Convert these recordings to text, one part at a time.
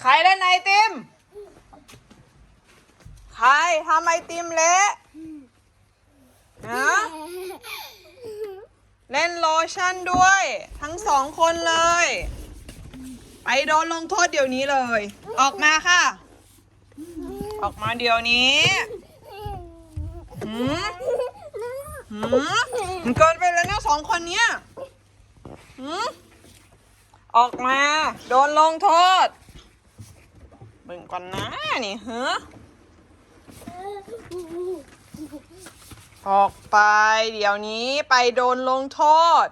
ใครเล่นไอติม ใครทำไอติมเละฮะเล่นโลชั่นด้วย ทั้งสองคนเลย ไปโดนลงโทษเดี๋ยวนี้เลย ออกมาค่ะ ออกมาเดี๋ยวนี้หืมหืมมันเกินไปแล้วนะสองคนเนี้ยหืมออกมา โดนลงโทษ บิ่งก่อนนะนี่เฮ้อออกไปเดี๋ยวนี้ไปโดนลงโทษ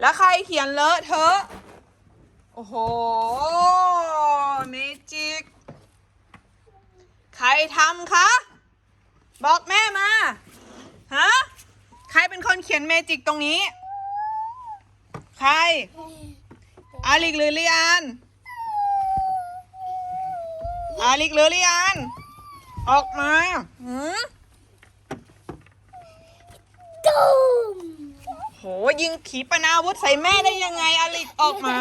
แล้วใครเขียนเลอะเทอะ โอ้โหเมจิก ใครทำคะ บอกแม่มา ฮะ ใครเป็นคนเขียนเมจิกตรงนี้ ใครอาลิกหรือลีอาน อาลิกหรือลีอานออกมาหืมตุ้มโหยิงขีปนาวุธใส่แม่ได้ยังไงอาลิกออกมา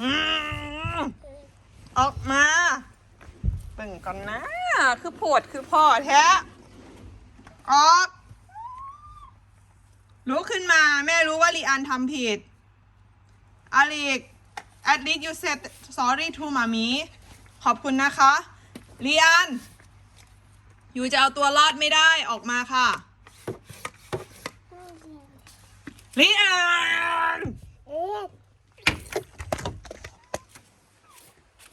หืมออกมาเบิ่งก่อนนะ คือปวดคือพ่อแท้ ออกลุกขึ้นมา แม่รู้ว่าลีอานทำผิดอาลิก at least you said sorry to มามี ขอบคุณนะคะลีอานอยู่จะเอาตัวรอดไม่ได้ออกมาค่ะลีอาน